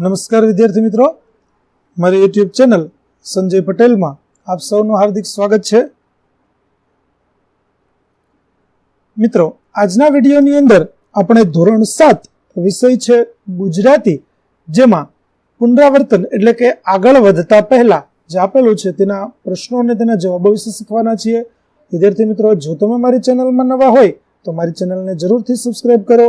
નમસ્કાર વિદ્યાર્થી મિત્રો. મારી યુટ્યુબ ચેનલ સંજય પટેલમાં આપ સૌનું હાર્દિક સ્વાગત છે. મિત્રો, આજના વિડીયોની અંદર આપણે ધોરણ સાત વિષય છે ગુજરાતી, જેમાં પુનરાવર્તન એટલે કે આગળ વધતા પહેલા જે આપેલું છે તેના પ્રશ્નો અને તેના જવાબો વિશે શીખવાના છીએ. વિદ્યાર્થી મિત્રો, જો તમે મારી ચેનલમાં નવા હોય તો મારી ચેનલને જરૂરથી સબસ્ક્રાઈબ કરો.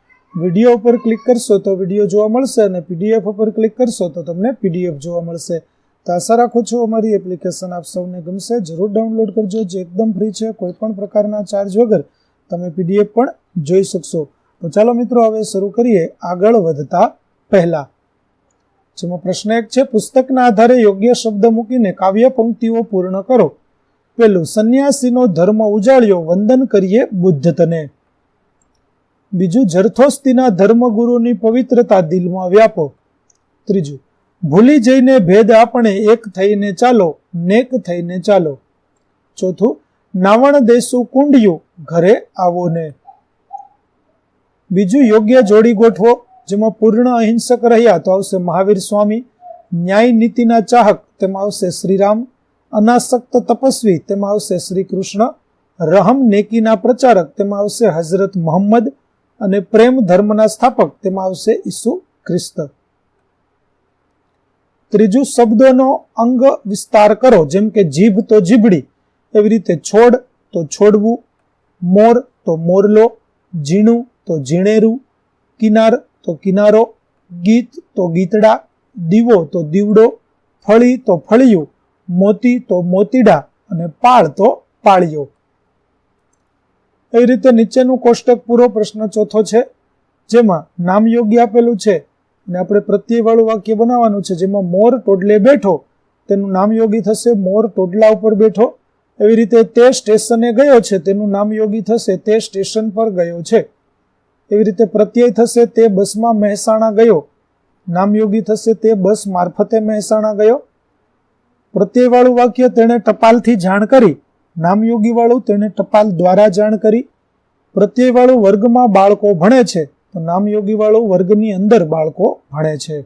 વીડિયો ઉપર ક્લિક કરશો તો વીડિયો જોવા મળશે અને પીડીએફ ઉપર ક્લિક કરશો તો તમને પીડીએફ જોવા મળશે. તો આશા રાખું છું અમારી એપ્લિકેશન આપ સૌને ગમશે. જરૂર ડાઉનલોડ કરજો. જે એકદમ ફ્રી છે, કોઈ પણ પ્રકારના ચાર્જ વગર તમે પીડીએફ પણ જોઈ શકશો. તો ચાલો મિત્રો, હવે શરૂ કરીએ આગળ વધતા પહેલા. જેમાં પ્રશ્ન એક છે, પુસ્તકના આધારે યોગ્ય શબ્દ મૂકીને કાવ્ય પંક્તિઓ પૂર્ણ કરો. પેલું સંન્યાસીનો ધર્મ ઉજાળ્યો. વંદન કરીએ બુદ્ધ તને બીજું જરથોસ્તીના ધર્મગુરુની પવિત્રતા દિલમાં વ્યાપો. ત્રીજું, ભૂલી જઈને ભેદ આપણે એક થઈને ચાલો, નેક થઈને ચાલો. ચોથું, નાવણ દેશું કુંડિયું ઘરે આવો ને. બીજું, યોગ્ય જોડી ગોઠવો, જેમાં પૂર્ણ અહિંસક રહ્યા તો આવશે મહાવીર સ્વામી, ન્યાય નીતિના ચાહક, તેમાં આવશે શ્રીરામ, અનાસક્ત તપસ્વી, તેમાં આવશે શ્રી કૃષ્ણ, રહમ નેકીના પ્રચારક, તેમાં આવશે હઝરત મોહમ્મદ અને પ્રેમ ધર્મના સ્થાપક તેમાં આવશે ઈસુ ખ્રિસ્ત. ત્રીજું શબ્દોનો અંગ વિસ્તાર કરો, જેમ કે જીભ તો જીભડી, એવી રીતે છોડ તો છોડવું, મોર તો મોરલો, ઝીણું તો ઝીણેરું, કિનાર તો કિનારો, ગીત તો ગીતડા, દીવો તો દીવડો, ફળી તો ફળિયું, મોતી તો મોતીડા અને પાળ તો પાળિયો. એવી રીતે નીચેનું કોષ્ટક પૂરો પ્રશ્ન ચોથો છે? જેમાં નામ યોગ્ય આપેલું છે અને આપણે પ્રત્યયવાળું વાક્ય બનાવવાનું છે, જેમાં મોર ટોડલે બેઠો. તેનું નામ યોગી થશે, મોર ટોડલા ઉપર બેઠો. એવી રીતે તે સ્ટેશને ગયો છે, તેનું નામ યોગી થશે, તે સ્ટેશન પર ગયો છે. એવી રીતે પ્રત્યય થશે, તે બસમાં મહેસાણા ગયો. નામ યોગી થશે, તે બસ મારફતે મહેસાણા ગયો. પ્રત્યયવાળું વાક્ય તેણે ટપાલથી જાણ કરી. નામયોગી વાળું તેણે ટપાલ દ્વારા જાણ કરી. પ્રત્યયવાળું વર્ગમાં બાળકો ભણે છે, તો નામયોગીવાળું વર્ગની અંદર બાળકો ભણે છે.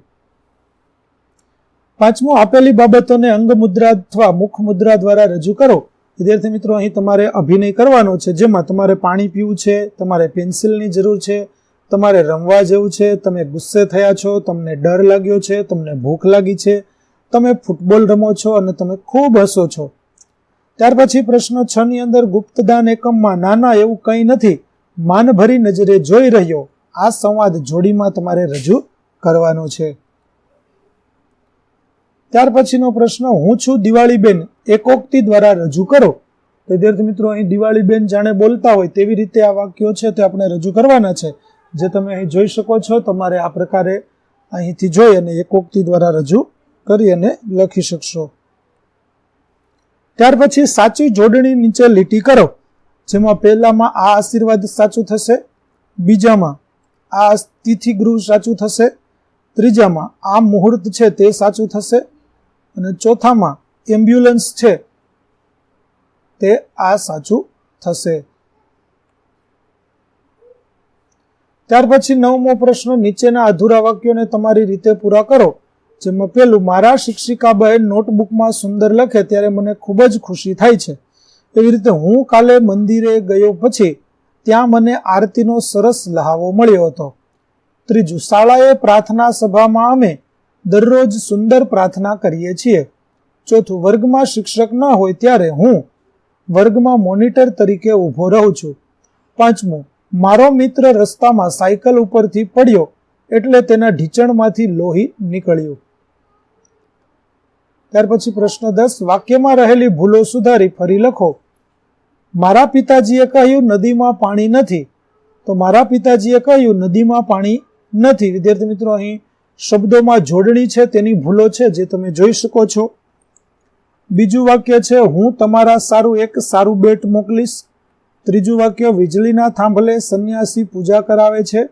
પાંચમું, આપેલી બાબતોને અંગ મુદ્રા અથવા મુખ મુદ્રા દ્વારા રજૂ કરો. વિદ્યાર્થી મિત્રો, અહીં તમારે અભિનય કરવાનો છે. જેમાં તમારે પાણી પીવું છે, તમારે પેન્સિલની જરૂર છે, તમારે રમવા જેવું છે, તમે ગુસ્સે થયા છો, તમને ડર લાગ્યો છે, તમને ભૂખ લાગી છે, તમે ફૂટબોલ રમો છો અને તમે ખૂબ હસો છો. ત્યાર પછી પ્રશ્ન છ ની અંદર ગુપ્તદાન એકમમાં નાના એવું કંઈ નથી. માનભરી નજરે જોઈ રહ્યો. આ સંવાદ જોડીમાં તમારે રજૂ કરવાનો છે. ત્યાર પછીનો પ્રશ્ન, હું છું દિવાળીબેન. એકોક્તિ દ્વારા રજૂ કરો. વિદ્યાર્થી મિત્રો, અહીં દિવાળીબેન જાણે બોલતા હોય તેવી રીતે આ વાક્યો છે તે આપણે રજૂ કરવાના છે. જે તમે અહીં જોઈ શકો છો, તમારે આ પ્રકારે અહીંથી જોઈ અને એકોક્તિ દ્વારા રજૂ કરી અને લખી શકશો. ત્યાર પછી સાચી જોડણી નીચે લીટી કરો, જેમાં પહેલામાં આ આશીર્વાદ સાચું થશે, બીજામાં આ તિથિ ગૃહ સાચું થશે, ત્રીજામાં આ મુહૂર્ત છે તે સાચું થશે, અને ચોથામાં એમ્બ્યુલન્સ છે તે આ સાચું થશે. ત્યાર પછી નવમો પ્રશ્ન નીચેના અધૂરા વાક્યોને તમારી રીતે પૂરા કરો. જેમાં પેલું, મારા શિક્ષિકાબહેન નોટબુકમાં સુંદર લખે ત્યારે મને ખૂબ જ ખુશી થાય છે. એવી રીતે હું કાલે મંદિરે ગયો પછી ત્યાં મને આરતીનો સરસ લહાવો મળ્યો હતો. ત્રીજું, શાળાએ પ્રાર્થના સભામાં અમે દરરોજ સુંદર પ્રાર્થના કરીએ છીએ. ચોથું, વર્ગમાં શિક્ષક ન હોય ત્યારે હું વર્ગમાં મોનિટર તરીકે ઊભો રહું છું. પાંચમું, મારો મિત્ર રસ્તામાં સાયકલ ઉપરથી પડ્યો એટલે તેના ઢીચણમાંથી લોહી નીકળ્યું. ત્યાર પછી પ્રશ્ન દસ, વાક્યમાં રહેલી ભૂલો સુધારી ફરી લખો. મારા પિતાજીએ કહ્યું, નદીમાં પાણી નથી. તો મારા પિતાજીએ કહ્યું, નદીમાં પાણી નથી. વિદ્યાર્થી મિત્રો, અહીં શબ્દોમાં જોડણી છે, તેની ભૂલો છે, જે તમે જોઈ શકો છો. બીજું વાક્ય છે, હું તમારા સારું એક સારું બેટ મોકલીશ. ત્રીજું વાક્ય, વીજળીના થાંભલે સંન્યાસી પૂજા કરાવે છે.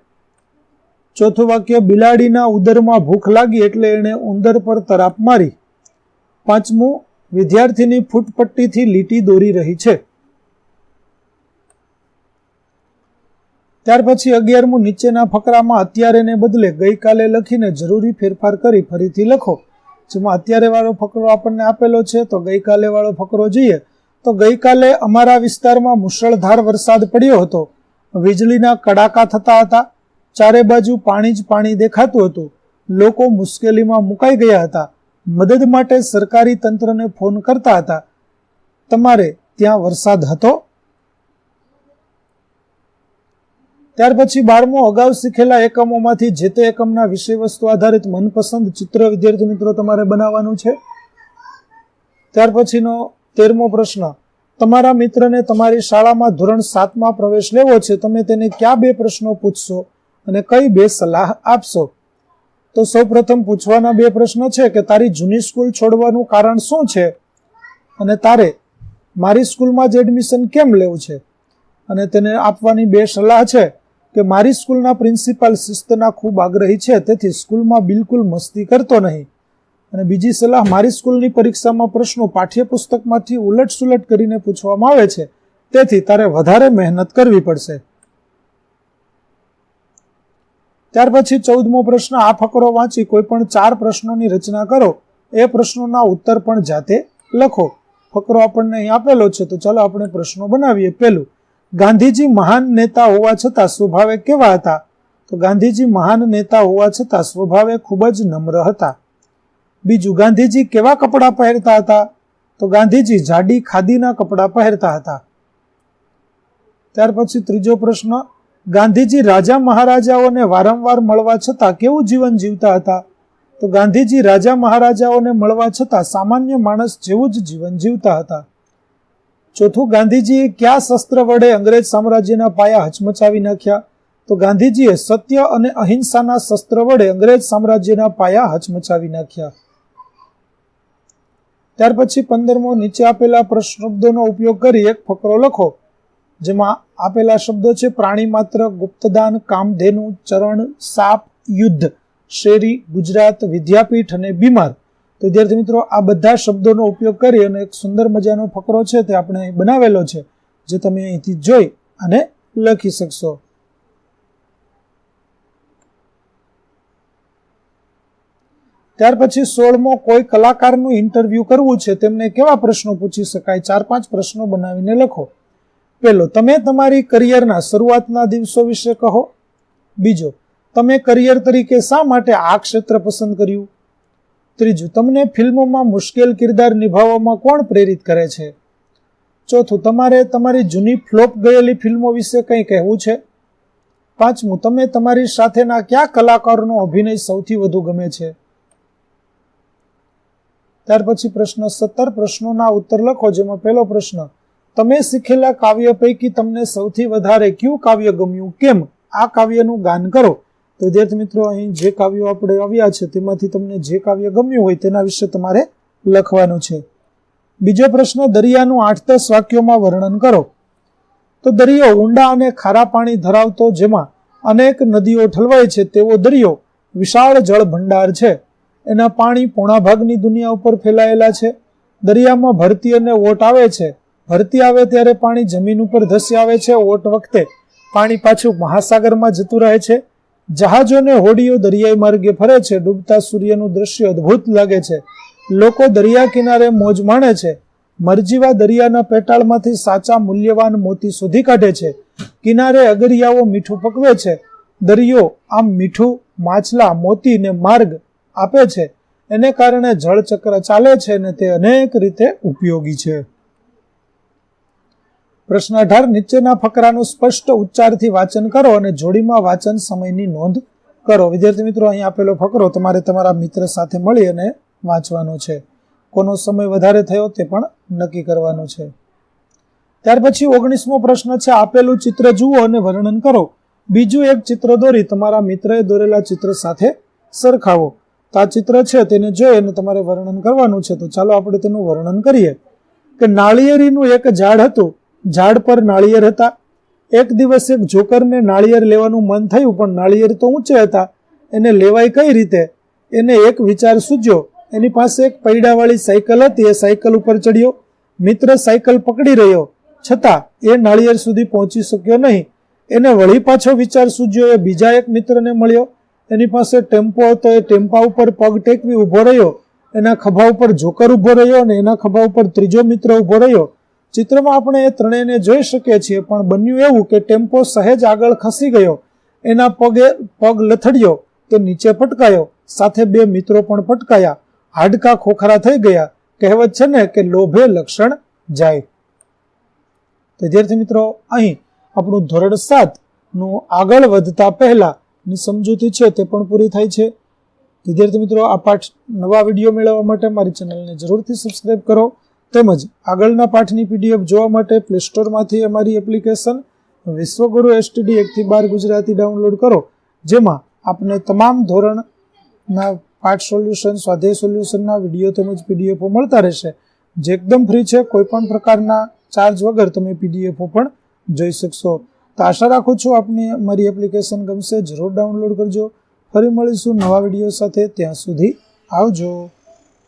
ચોથું વાક્ય, બિલાડીના ઉદરમાં ભૂખ લાગી એટલે એણે ઉંદર પર તરાપ મારી. પાંચમું, વિદ્યાર્થીની ફૂટપટ્ટીથી લીટી દોરી રહી છે. ત્યાર પછી અગિયારમું, નીચેના ફકરામાં અત્યારેને બદલે ગઈકાલે લખીને જરૂરી ફેરફાર કરી ફરીથી લખો. જેમાં અત્યારે વાળો ફકરો આપણને આપેલો છે, તો ગઈકાલે વાળો ફકરો જોઈએ. તો ગઈકાલે અમારા વિસ્તારમાં મુશળધાર વરસાદ પડ્યો હતો. વીજળીના કડાકા થતા હતા. ચારે બાજુ પાણી જ પાણી દેખાતું હતું. લોકો મુશ્કેલીમાં મુકાઈ ગયા હતા. મદદ માટે સરકારી તંત્રને ફોન કરતા હતા. તમારે ત્યાં વરસાદ હતો? ત્યાર પછી બારમો અગાઉ શીખેલા એકમોમાંથી જે તે એકમના વિષય વસ્તુ આધારિત મનપસંદ ચિત્ર વિદ્યાર્થી મિત્રો તમારે બનાવવાનું છે? ત્યાર પછીનો તેરમો પ્રશ્ન. તમારા મિત્રને તમારી શાળામાં ધોરણ સાતમાં પ્રવેશ લેવો છે, તમે તેને કયા બે પ્રશ્નો પૂછશો અને કઈ બે સલાહ આપશો? તો સૌ પ્રથમ પૂછવાના બે પ્રશ્નો છે કે તારી જૂની સ્કૂલ છોડવાનું કારણ શું છે? અને તારે મારી સ્કૂલમાં જ એડમિશન કેમ લેવું છે? અને તેને આપવાની બે સલાહ છે કે મારી સ્કૂલના પ્રિન્સિપાલ શિસ્તના ખૂબ આગ્રહી છે, તેથી સ્કૂલમાં બિલકુલ મસ્તી કરતો નહીં. અને બીજી સલાહ, મારી સ્કૂલની પરીક્ષામાં પ્રશ્નો પાઠ્યપુસ્તકમાંથી ઉલટસુલટ કરીને પૂછવામાં આવે છે, તેથી તારે વધારે મહેનત કરવી પડશે. ત્યાર પછી ચૌદમો પ્રશ્ન આ ફકરો વાંચી કોઈ પણ ચાર પ્રશ્નોની રચના કરો. એ પ્રશ્નોના ઉત્તર પણ જાતે લખો. ફકરો આપણને અહીં આપેલો છે, તો ચાલો આપણે પ્રશ્નો બનાવીએ પહેલું. ગાંધીજી મહાન નેતા હોવા છતાં સ્વભાવે કેવા હતા? તો ગાંધીજી મહાન નેતા હોવા છતાં સ્વભાવે ખૂબ જ નમ્ર હતા. બીજું, ગાંધીજી કેવા કપડાં પહેરતા હતા? તો ગાંધીજી જાડી ખાદીના કપડાં પહેરતા હતા. ત્યાર પછી ત્રીજો પ્રશ્ન ગાંધીજી રાજા મહારાજાઓને વારંવાર મળવા છતાં કેવું જીવન જીવતા હતા? તો ગાંધીજી રાજા મહારાજાઓને મળવા છતાં સામાન્ય માણસ જેવું જ જીવન જીવતા હતા. ચોથું, ગાંધીજીએ કયા શસ્ત્ર વડે અંગ્રેજ સામ્રાજ્યના પાયા હચમચાવી નાખ્યા? તો ગાંધીજીએ સત્ય અને અહિંસાના શસ્ત્ર વડે અંગ્રેજ સામ્રાજ્યના પાયા હચમચાવી નાખ્યા. ત્યાર પછી પંદરમો નીચે આપેલા શબ્દોનો ઉપયોગ કરી એક ફકરો લખો, જેમાં આપેલા શબ્દો છે, પ્રાણી માત્ર ગુપ્તદાન, કામધેનુ, ચરણ, સાપ, યુદ્ધ, શેરી, ગુજરાત, વિદ્યાપીઠ અને બીમાર. તો વિદ્યાર્થી મિત્રો, આ બધા શબ્દોનો ઉપયોગ કરી અને એક સુંદર મજાનો ફકરો છે તે આપણે બનાવેલો છે, જે તમે અહીંથી જોઈ અને લખી શકશો. ત્યાર પછી સોળમો, કોઈ કલાકારનું ઇન્ટરવ્યુ કરવું છે? તેમને કેવા પ્રશ્નો પૂછી શકાય? ચાર પાંચ પ્રશ્નો બનાવીને લખો. પેલો, તમે તમારી કરિયરના શરૂઆતના દિવસો વિશે કહો. બીજો, તમે કરિયર તરીકે શા માટે આ ક્ષેત્ર પસંદ કર્યું? ત્રીજું, તમને ફિલ્મોમાં મુશ્કેલ કિરદાર નિભાવવામાં કોણ પ્રેરિત કરે છે? ચોથું, તમારે તમારી જૂની ફ્લોપ ગયેલી ફિલ્મો વિશે કંઈ કહેવું છે? પાંચમું, તમે તમારી સાથેના કયા કલાકારોનો અભિનય સૌથી વધુ ગમે છે? ત્યાર પછી પ્રશ્ન સત્તર પ્રશ્નોના ઉત્તર લખો, જેમાં પહેલો પ્રશ્ન તમે શીખેલા કાવ્ય પૈકી તમને સૌથી વધારે કયું કાવ્ય ગમ્યું? કેમ? આ કાવ્યનું ગાન કરો. તો વિદ્યાર્થી મિત્રો, અહીં જે કાવ્યો આપણે આવ્યા છે, તેમાંથી તમને જે કાવ્ય ગમ્યું હોય તેના વિશે તમારે લખવાનું છે. બીજો પ્રશ્ન, દરિયાનું આઠ દસ વાક્યોમાં વર્ણન કરો. તો દરિયો ઊંડા અને ખારા પાણી ધરાવતો જેમાં અનેક નદીઓ ઠલવાય છે, તેવો દરિયો વિશાળ જળ ભંડાર છે. એના પાણી પોણા ભાગની દુનિયા ઉપર ફેલાયેલા છે. દરિયામાં ભરતી અને ઓટ આવે છે. ભરતી આવે ત્યારે પાણી જમીન ઉપર ધસી આવે છે. ઓટ વખતે પાણી પાછું મહાસાગરમાં જતું રહે છે. જહાજોને હોડીઓ દરિયાઈ માર્ગે ફરે છે. ડૂબતા સૂર્યનું દ્રશ્ય અદ્ભુત લાગે છે. લોકો દરિયા કિનારે મોજ માણે છે. મરજીવા દરિયાના પેટાળમાંથી સાચા મૂલ્યવાન મોતી શોધી કાઢે છે. કિનારે અગરિયાઓ મીઠું પકવે છે. દરિયો આમ મીઠું, માછલા, મોતી ને માર્ગ આપે છે. એને કારણે જળચક્ર ચાલે છે અને તે અનેક રીતે ઉપયોગી છે. પ્રશ્ન અઢાર નીચેના ફકરાનું સ્પષ્ટ ઉચ્ચારથી વાંચન કરો અને જોડીમાં વાંચન સમયની નોંધ કરો. વિદ્યાર્થી મિત્રો, અહીં આપેલો ફકરો તમારે તમારા મિત્ર સાથે મળી અને વાંચવાનો છે. કોનો સમય વધારે થયો તે પણ નક્કી કરવાનો છે. ત્યાર પછી ઓગણીસમો પ્રશ્ન છે, આપેલું ચિત્ર જુઓ અને વર્ણન કરો. બીજું એક ચિત્ર દોરી, તમારા મિત્રએ દોરેલા ચિત્ર સાથે સરખાવો. તો આ ચિત્ર છે, તેને જોઈ અને તમારે વર્ણન કરવાનું છે. તો ચાલો આપણે તેનું વર્ણન કરીએ. કે નાળિયેરીનું એક ઝાડ હતું. ઝાડ પર નાળિયેર હતા. એક દિવસ એક જોકરને નાળિયેર લેવાનું મન થયું, પણ નાળિયેર તો ઊંચે હતા. એને લેવાય કઈ રીતે? એને એક વિચાર સૂજ્યો. એની પાસે એક પૈડાવાળી સાયકલ હતી. એ સાયકલ ઉપર ચડ્યો. મિત્ર સાયકલ પકડી રહ્યો. છતાં એ નાળિયેર સુધી પહોંચી શક્યો નહીં. એને વળી પાછો વિચાર સૂજ્યો. એ બીજા એક મિત્રને મળ્યો. એની પાસે ટેમ્પો હતો. એ ટેમ્પા ઉપર પગ ટેકવી ઊભો રહ્યો. એના ખભા ઉપર જોકર ઊભો રહ્યો અને એના ખભા ઉપર ત્રીજો મિત્ર ઊભો રહ્યો. ચિત્રમાં આપણે એ ત્રણેયને જોઈ શકીએ છીએ, પણ બન્યું એવું કે ટેમ્પો સહેજ આગળ ખસી ગયો, એના પગે પગ લથડ્યો, તે નીચે પટકાયો, સાથે બે મિત્રો પણ પટકાયા, હાડકા ખોખરા થઈ ગયા. કહેવત છે ને કે લોભે લક્ષણ જાય. વિદ્યાર્થી મિત્રો, અહીં આપણું ધોરણ સાતનું આગળ વધતા પહેલા ની સમજૂતી છે તે પણ પૂરી થાય છે. વિદ્યાર્થી મિત્રો, આ પાઠ નવા વીડિયો મેળવવા માટે મારી ચેનલને જરૂરથી સબસ્ક્રાઈબ કરો. તેમજ આગળના પાઠની પીડીએફ જોવા માટે પ્લે સ્ટોરમાંથી અમારી એપ્લિકેશન વિશ્વગુરુ એસટીડી એકથી બાર ગુજરાતી ડાઉનલોડ કરો, જેમાં આપને તમામ ધોરણના પાઠ સોલ્યુશન, સ્વાધ્યાય સોલ્યુશનના વીડિયો તેમજ પીડીએફો મળતા રહેશે. જે એકદમ ફ્રી છે કોઈ પણ પ્રકારના ચાર્જ વગર તમે પીડીએફો પણ જોઈ શકશો. તો આશા રાખું છું આપને મારી એપ્લિકેશન ગમશે, જરૂર ડાઉનલોડ કરજો. ફરી મળીશું નવા વીડિયો સાથે, ત્યાં સુધી આવજો.